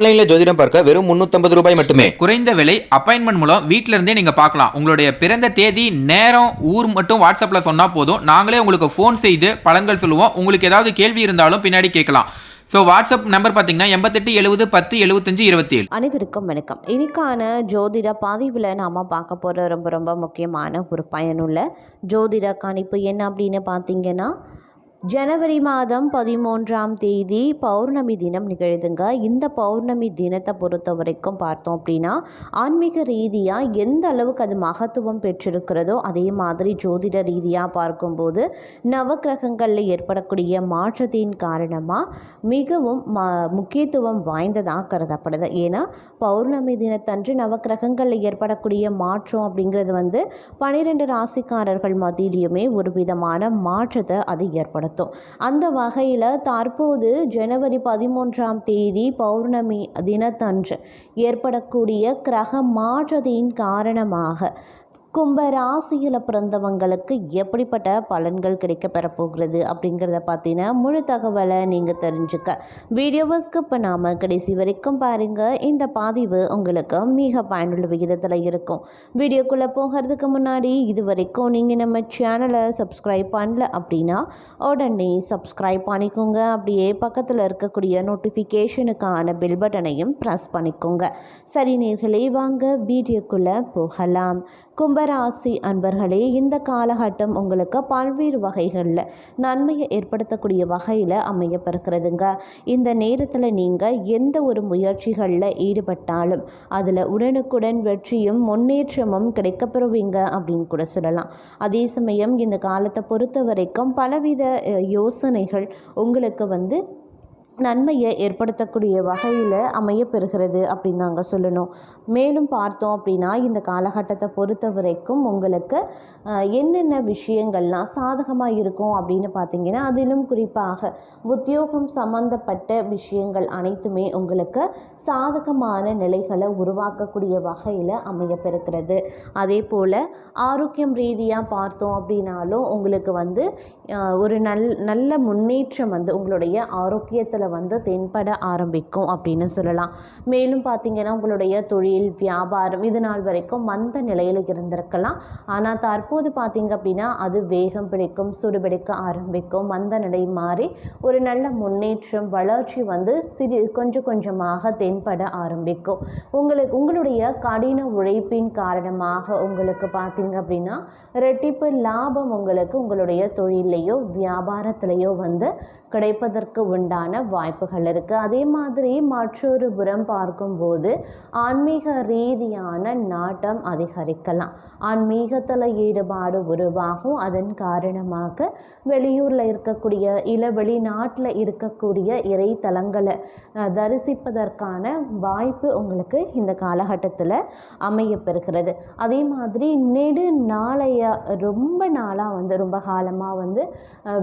ஆன்லைன்ல ஜோதிடம் பார்க்க வெறும் 350 ரூபாய் மட்டுமே. குறைந்த விலை அப்பாயின்மெண்ட் மூலம் வீட்ல இருந்தே நீங்க பார்க்கலாம். உங்களுடைய பிறந்த தேதி நேரம் ஊர் மட்டும் வாட்ஸ்அப்ல சொன்னா போதும். நாங்களே உங்களுக்கு ஃபோன் செய்து பலன்கள் சொல்லுவோம். உங்களுக்கு ஏதாவது கேள்வி இருந்தாலும் பின்னாடி கேட்கலாம். ஸோ வாட்ஸ்அப் நம்பர் பார்த்தீங்கன்னா எண்பத்தெட்டு எழுபது பத்து எழுபத்தஞ்சு இருபத்தி ஏழு அனைவருக்கும் வணக்கம். இன்னைக்கான ஜோதிட பதிவில் நாம் பார்க்க போகிற ரொம்ப ரொம்ப முக்கியமான ஒரு பயனுள்ள ஜோதிட கணிப்பு என்ன அப்படின்னு பார்த்தீங்கன்னா ஜனவரி மாதம் பதிமூன்றாம் தேதி பௌர்ணமி தினம் நிகழுதுங்க. இந்த பௌர்ணமி தினத்தை பொறுத்த வரைக்கும் பார்த்தோம் அப்படின்னா ஆன்மீக ரீதியாக எந்த அளவுக்கு அது மகத்துவம் பெற்றிருக்கிறதோ அதே மாதிரி ஜோதிட ரீதியாக பார்க்கும்போது நவக்கிரகங்களில் ஏற்படக்கூடிய மாற்றத்தின் காரணமாக மிகவும் ம முக்கியத்துவம் வாய்ந்ததாக கருதப்படுது. ஏன்னா பௌர்ணமி தினத்தன்று நவக்கிரகங்களில் ஏற்படக்கூடிய மாற்றம் அப்படிங்கிறது வந்து பன்னிரெண்டு ராசிக்காரர்கள் மத்தியிலையுமே ஒரு விதமான மாற்றத்தை அது ஏற்படுத்தும் அந்த வகையில் தற்போது ஜனவரி பதிமூன்றாம் தேதி பௌர்ணமி தினத்தன்று ஏற்படக்கூடிய கிரக மாற்றத்தின் காரணமாக கும்ப ராசியில் பிறந்தவங்களுக்கு எப்படிப்பட்ட பலன்கள் கிடைக்க பெறப்போகிறது அப்படிங்கிறத பார்த்தீங்கன்னா முழு தகவலை நீங்கள் தெரிஞ்சுக்க. வீடியோவை ஸ்கிப் பண்ணாமல் கடைசி வரைக்கும் பாருங்கள் இந்த பதிவு உங்களுக்கு மிக பயனுள்ள விகிதத்தில் இருக்கும். வீடியோக்குள்ளே போகிறதுக்கு முன்னாடி இது வரைக்கும் நீங்கள் நம்ம சேனலை சப்ஸ்கிரைப் பண்ணல அப்படின்னா உடனே சப்ஸ்கிரைப் பண்ணிக்கோங்க. அப்படியே பக்கத்தில் இருக்கக்கூடிய நோட்டிஃபிகேஷனுக்கான பெல் பட்டனையும் ப்ரெஸ் பண்ணிக்கோங்க. சரி நேர்களே வாங்க வீடியோக்குள்ளே போகலாம். கும்ப கும்பராசி அன்பர்களே இந்த காலகட்டம் உங்களுக்கு பல்வேறு வகைகளில் நன்மையை ஏற்படுத்தக்கூடிய வகையில் அமையப்பெறுகிறதுங்க. இந்த நேரத்தில் நீங்கள் எந்த ஒரு முயற்சிகளில் ஈடுபட்டாலும் அதில் உடனுக்குடன் வெற்றியும் முன்னேற்றமும் கிடைக்கப்பெறுவீங்க அப்படின்னு கூட சொல்லலாம். அதே சமயம் இந்த காலத்தை பொறுத்த வரைக்கும் பலவித யோசனைகள் உங்களுக்கு வந்து நன்மையை ஏற்படுத்தக்கூடிய வகையில் அமையப்பெறுகிறது அப்படின்னு நாங்கள் சொல்லணும். மேலும் பார்த்தோம் அப்படின்னா இந்த காலகட்டத்தை பொறுத்த வரைக்கும் உங்களுக்கு என்னென்ன விஷயங்கள்லாம் சாதகமாக இருக்கும் அப்படின்னு பார்த்தீங்கன்னா அதிலும் குறிப்பாக உத்தியோகம் சம்பந்தப்பட்ட விஷயங்கள் அனைத்துமே உங்களுக்கு சாதகமான நிலைகளை உருவாக்கக்கூடிய வகையில் அமையப்பெறுகிறது. அதே போல் ஆரோக்கியம் ரீதியாக பார்த்தோம் அப்படின்னாலும் உங்களுக்கு வந்து ஒரு நல் நல்ல முன்னேற்றம் வந்து உங்களுடைய ஆரோக்கியத்தில் வந்து தென்பட ஆரம்பிக்கும் அப்படின்னு சொல்லலாம். மேலும் பார்த்தீங்கன்னா உங்களுடைய தொழில் வியாபாரம் இது நாள் வரைக்கும் மந்த நிலையில் இருந்திருக்கலாம். ஆனால் தற்போது பார்த்தீங்க அப்படின்னா அது வேகம் பிடிக்கும் சுடுபிடிக்க ஆரம்பிக்கும் மந்த நிலை மாறி ஒரு நல்ல முன்னேற்றம் வளர்ச்சி வந்து சிறு கொஞ்சம் கொஞ்சமாக தென்பட ஆரம்பிக்கும். உங்களுக்கு உங்களுடைய கடின உழைப்பின் காரணமாக உங்களுக்கு பார்த்தீங்க அப்படின்னா ரெட்டிப்பு லாபம் உங்களுக்கு உங்களுடைய தொழிலையோ வியாபாரத்திலையோ வந்து கிடைப்பதற்கு உண்டான வாய்ப்புகள் இருக்குது அதே மாதிரி மற்றொரு புறம் பார்க்கும்போது ஆன்மீக ரீதியான நாட்டம் அதிகரிக்கலாம். ஆன்மீகத்தில் ஈடுபாடு உருவாகும். அதன் காரணமாக வெளியூரில் இருக்கக்கூடிய இல்லை வெளிநாட்டில் இருக்கக்கூடிய இறை தலங்களை தரிசிப்பதற்கான வாய்ப்பு உங்களுக்கு இந்த காலகட்டத்தில் அமையப்பெறுகிறது. அதே மாதிரி நெடு நாளைய ரொம்ப நாளாக வந்து ரொம்ப காலமாக வந்து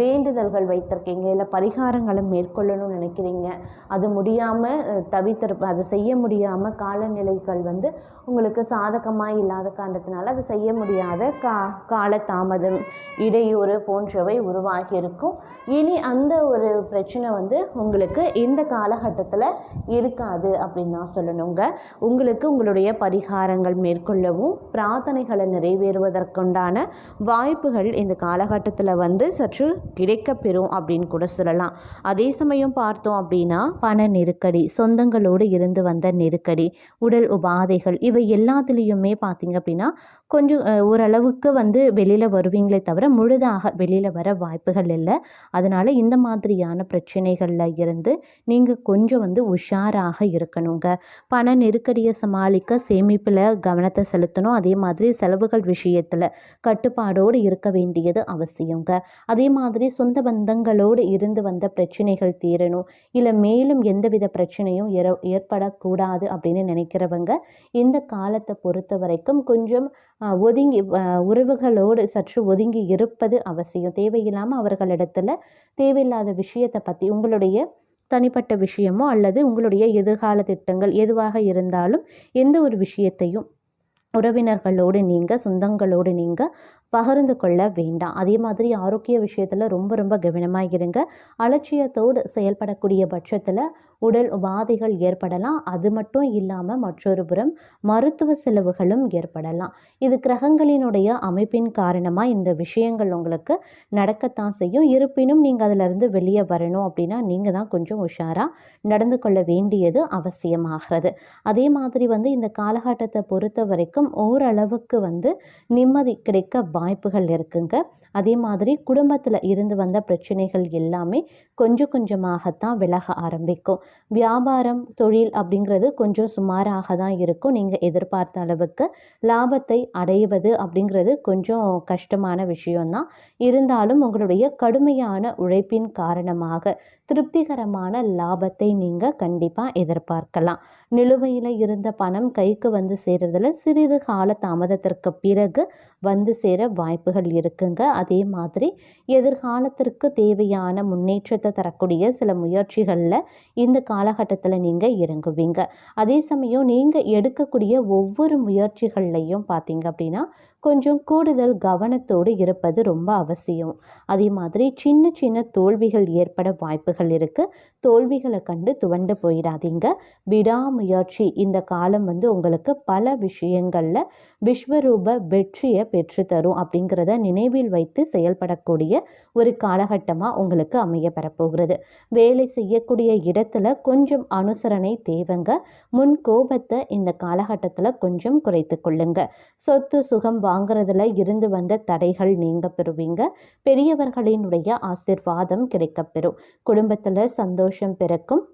வேண்டுதல்கள் வைத்திருக்கீங்க இல்லை பரிகாரங்களை மேற்கொள்ளணும்னு நினைக்கிறீங்க? அது முடியாமல் தவித்திருப்ப அதை செய்ய முடியாமல் காலநிலைகள் வந்து உங்களுக்கு சாதகமாக இல்லாத காரணத்தினால அதை செய்ய முடியாத கா காலதாமதம் இடையூறு போன்றவை உருவாகி இருக்கும் இனி அந்த ஒரு பிரச்சனை வந்து உங்களுக்கு இந்த காலகட்டத்தில் இருக்காது அப்படின்னு தான் சொல்லணுங்க. உங்களுக்கு உங்களுடைய பரிகாரங்கள் மேற்கொள்ளவும் பிரார்த்தனைகளை நிறைவேறுவதற்குண்டான வாய்ப்புகள் இந்த காலகட்டத்தில் வந்து சற்று கிடைக்கப்பெறும் அப்படின்னு கூட சொல்லலாம். அதே சமயம் பார்த்தோம் அப்படின்னா பண நெருக்கடி சொந்தங்களோடு இருந்து வந்த நெருக்கடி உடல் உபாதைகள் இவை எல்லாத்துலேயுமே பார்த்தீங்க அப்படின்னா கொஞ்சம் ஓரளவுக்கு வந்து வெளியில் வருவீங்களே தவிர முழுதாக வெளியில் வர வாய்ப்புகள் இல்லை. அதனால் இந்த மாதிரியான பிரச்சனைகளில் இருந்து நீங்கள் கொஞ்சம் வந்து உஷாராக இருக்கணுங்க. பண நெருக்கடியை சமாளிக்க சேமிப்பில் கவனத்தை செலுத்தணும். அதே மாதிரி செலவுகள் விஷயத்தில் கட்டுப்பாடோடு இருக்க வேண்டியது அவசியங்க. அதே மாதிரி சொந்த பந்தங்களோடு இருந்து வந்த பிரச்சனைகள் தீரணும். இல்லை மேலும் எந்தவித பிரச்சனையும் ஏற ஏற்படக்கூடாது அப்படின்னு நினைக்கிறவங்க இந்த காலத்தை பொறுத்த வரைக்கும் கொஞ்சம் ஒதுங்கி உறவுகளோடு சற்று ஒதுங்கி இருப்பது அவசியம். தேவையில்லாமல் அவர்களிடத்துல தேவையில்லாத விஷயத்தை பற்றி உங்களுடைய தனிப்பட்ட விஷயமோ அல்லது உங்களுடைய எதிர்கால திட்டங்கள் எதுவாக இருந்தாலும் எந்த ஒரு விஷயத்தையும் உறவினர்களோடு நீங்கள் சொந்தங்களோடு நீங்கள் பகிர்ந்து கொள்ள வேண்டாம். அதே மாதிரி ஆரோக்கிய விஷயத்தில் ரொம்ப ரொம்ப கவனமாக இருங்க. அலட்சியத்தோடு செயல்படக்கூடிய பட்சத்தில் உடல் உபாதைகள் ஏற்படலாம். அது மட்டும் இல்லாமல் மற்றொரு புறம் மருத்துவ செலவுகளும் ஏற்படலாம். இது கிரகங்களினுடைய அமைப்பின் காரணமாக இந்த விஷயங்கள் உங்களுக்கு நடக்கத்தான் செய்யும். இருப்பினும் நீங்கள் அதிலிருந்து வெளியே வரணும் அப்படின்னா நீங்கள் தான் கொஞ்சம் உஷாராக நடந்து கொள்ள வேண்டியது அவசியமாகிறது. அதே மாதிரி வந்து இந்த காலகட்டத்தை பொறுத்த வரைக்கும் ஓரளவுக்கு வந்து நிம்மதி கிடைக்க வாய்ப்புகள் இருக்குங்க. அதே மாதிரி குடும்பத்தில் இருந்து வந்த பிரச்சனைகள் எல்லாமே கொஞ்சம் கொஞ்சமாகத்தான் விலக ஆரம்பிக்கும். வியாபாரம் தொழில் அப்படிங்கிறது கொஞ்சம் சுமாராக தான் இருக்கும். நீங்கள் எதிர்பார்த்த அளவுக்கு லாபத்தை அடைவது அப்படிங்கிறது கொஞ்சம் கஷ்டமான விஷயம்தான். இருந்தாலும் உங்களுடைய கடுமையான உழைப்பின் காரணமாக திருப்திகரமான லாபத்தை நீங்கள் கண்டிப்பாக எதிர்பார்க்கலாம். நிலுவையில் இருந்த பணம் கைக்கு வந்து சேர்றதுல சிறிது கால தாமதத்திற்கு பிறகு வந்து சேர வாய்ப்புகள் இருக்குங்க. அதே மாதிரி எதிர்காலத்திற்கு தேவையான முன்னேற்றத்தை தரக்கூடிய சில முயற்சிகளில் இந்த காலகட்டத்தில் நீங்கள் இறங்குவீங்க. அதே சமயம் நீங்கள் எடுக்கக்கூடிய ஒவ்வொரு முயற்சிகள்லையும் பார்த்தீங்க அப்படின்னா கொஞ்சம் கூடுதல் கவனத்தோடு இருப்பது ரொம்ப அவசியம். அதே மாதிரி சின்ன சின்ன தோல்விகள் ஏற்பட வாய்ப்புகள் இருக்குது தோல்விகளை கண்டு துவண்டு போயிடாதீங்க. விடாமுயற்சி இந்த காலம் வந்து உங்களுக்கு பல விஷயங்களில் விஸ்வரூப வெற்றியை பெற்றுத்தரும் அப்படிங்கிறத நினைவில் வைத்து செயல்படக்கூடிய ஒரு காலகட்டமாக உங்களுக்கு அமைய பெறப்போகிறது. வேலை செய்யக்கூடிய இடத்துல கொஞ்சம் அனுசரணை தேவைங்க. முன் கோபத்தை இந்த காலகட்டத்தில் கொஞ்சம் குறைத்து கொள்ளுங்க. சொத்து சுகம் வாங்குறதுல இருந்து வந்த தடைகள் நீங்க பெறுவீங்க. பெரியவர்களினுடைய ஆசிர்வாதம் கிடைக்கப்பெறும். குடும்பத்தில் சந்தோஷம் பிறக்கும்.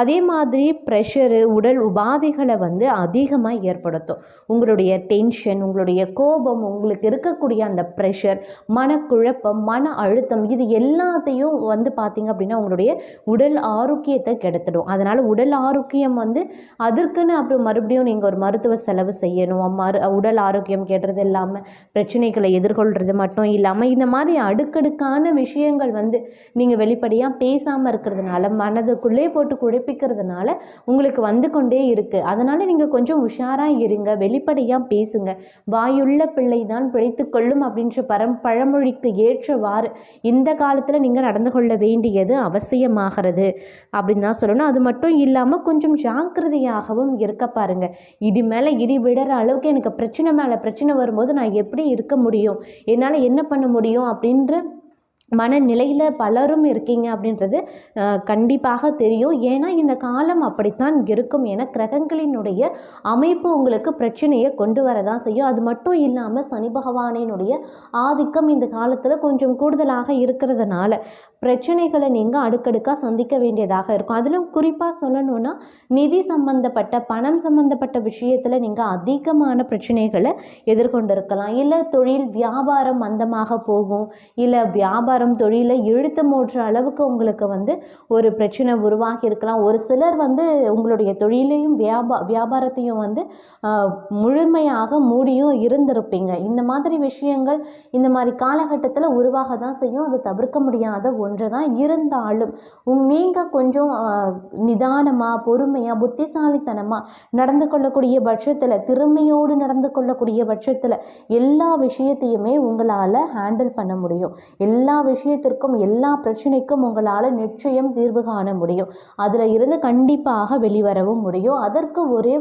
அதே மாதிரி ப்ரெஷரு உடல் உபாதைகளை வந்து அதிகமாக ஏற்படுத்தும். உங்களுடைய டென்ஷன் உங்களுடைய கோபம் உங்களுக்கு இருக்கக்கூடிய அந்த ப்ரெஷர் மனக்குழப்பம் மன அழுத்தம் இது எல்லாத்தையும் வந்து பார்த்திங்க அப்படின்னா உங்களுடைய உடல் ஆரோக்கியத்தை கெடுத்துடும். அதனால் உடல் ஆரோக்கியம் வந்து அதற்குன்னு அப்புறம் மறுபடியும் நீங்கள் ஒரு மருத்துவ செலவு செய்யணும். மறு உடல் ஆரோக்கியம் கெடுறது இல்லாமல் பிரச்சனைகளை எதிர்கொள்கிறது மட்டும் இல்லாமல் இந்த மாதிரி அடுக்கடுக்கான விஷயங்கள் வந்து நீங்கள் வெளிப்படையாக பேசாமல் இருக்கிறதுனால மனதுக்குள்ளே போட்டு குழப்பிக்கிறதுனால உங்களுக்கு வந்து கொண்டே இருக்குது அதனால் நீங்கள் கொஞ்சம் உஷாராக இருங்க வெளிப்படையாக பேசுங்க. வாயுள்ள பிள்ளை தான் பிழைத்து கொள்ளும் அப்படின்ற பரம் பழமொழிக்கு ஏற்றவாறு இந்த காலத்தில் நீங்கள் நடந்து கொள்ள வேண்டியது அவசியமாகிறது. அப்படின்னு தான் சொல்லணும். அது மட்டும் இல்லாமல் கொஞ்சம் ஜாக்கிரதையாகவும் இருக்க பாருங்க. இடி மேலே இடி விடுற அளவுக்கு எனக்கு பிரச்சனை மேலே பிரச்சனை வரும்போது நான் எப்படி இருக்க முடியும்? என்னால் என்ன பண்ண முடியும்? அப்படின்ற மனநிலையில் பலரும் இருக்கீங்க அப்படின்றது கண்டிப்பாக தெரியும். ஏன்னா இந்த காலம் அப்படித்தான் இருக்கும். என கிரகங்களினுடைய அமைப்பு உங்களுக்கு பிரச்சனையை கொண்டு வரதான் செய்யும். அது மட்டும் இல்லாமல் சனி பகவானினுடைய ஆதிக்கம் இந்த காலத்தில் கொஞ்சம் கூடுதலாக இருக்கிறதுனால பிரச்சனைகளை நீங்கள் அடுக்கடுக்காக சந்திக்க வேண்டியதாக இருக்கும். அதிலும் குறிப்பாக சொல்லணும்னா நிதி சம்பந்தப்பட்ட பணம் சம்பந்தப்பட்ட விஷயத்தில் நீங்கள் அதிகமான பிரச்சனைகளை எதிர்கொண்டிருக்கலாம். இல்லை தொழில் வியாபாரம் மந்தமாக போகும். இல்லை வியாபாரம் தொழிலை இழுத்து மூடுற அளவுக்கு உங்களுக்கு வந்து ஒரு பிரச்சனை உருவாகி இருக்கலாம். ஒரு சிலர் வந்து உங்களுடைய தொழிலையும் வியாபா வியாபாரத்தையும் வந்து முழுமையாக மூடியும் இருந்திருப்பீங்க. இந்த மாதிரி விஷயங்கள் இந்த மாதிரி காலகட்டத்தில் உருவாக தான் செய்யும். அது தவிர்க்க முடியாத ஒன்று தான் இருந்தாலும் நீங்கள் கொஞ்சம் நிதானமாக பொறுமையாக புத்திசாலித்தனமாக நடந்து கொள்ளக்கூடிய பட்சத்தில் திறமையோடு நடந்து கொள்ளக்கூடிய பட்சத்தில் எல்லா விஷயத்தையுமே உங்களால் ஹேண்டில் பண்ண முடியும். எல்லா விஷயத்திற்கும் எல்லா பிரச்சனைக்கும் உங்களால் நிச்சயம் தீர்வு காண முடியும். அதில் இருந்து கண்டிப்பாக வெளிவரவும் முடியும். அதற்கு ஒரே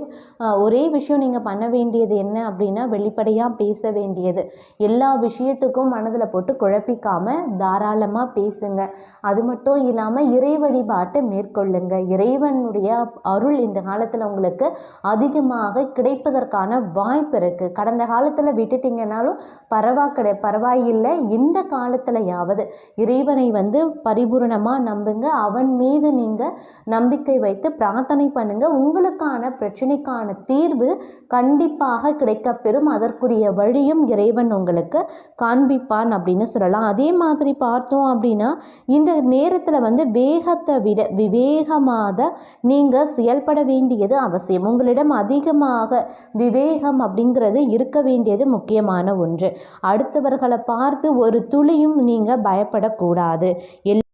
ஒரே விஷயம் நீங்கள் பண்ண வேண்டியது என்ன அப்படின்னா வெளிப்படையாக பேச வேண்டியது. எல்லா விஷயத்துக்கும் மனதில் போட்டு குழப்பிக்காமல் தாராளமாக பேசுங்க. அது மட்டும் இல்லாமல் இறை வழிபாட்டை மேற்கொள்ளுங்க. இறைவனுடைய அருள் இந்த காலத்தில் உங்களுக்கு அதிகமாக கிடைப்பதற்கான வாய்ப்பு இருக்குது கடந்த காலத்தில் விட்டுட்டீங்கன்னாலும் பரவா கிடை பரவாயில்லை. இந்த காலத்துலயாவது அதாவது இறைவனை வந்து பரிபூரணமாக நம்புங்க. அவன் மீது நீங்கள் நம்பிக்கை வைத்து பிரார்த்தனை பண்ணுங்க. உங்களுக்கான பிரச்சனைக்கான தீர்வு கண்டிப்பாக கிடைக்கப்பெறும். அதற்குரிய வழியும் இறைவன் உங்களுக்கு காண்பிப்பான் அப்படின்னு சொல்லலாம். அதே மாதிரி பார்த்தோம் அப்படின்னா இந்த நேரத்தில் வந்து வேகத்தை விட விவேகமாக நீங்கள் செயல்பட வேண்டியது அவசியம். உங்களிடம் அதிகமாக விவேகம் அப்படிங்கிறது இருக்க வேண்டியது முக்கியமான ஒன்று. அடுத்தவர்களை பார்த்து ஒரு துளியும் நீங்கள் பயப்படக்கூடாது. எல்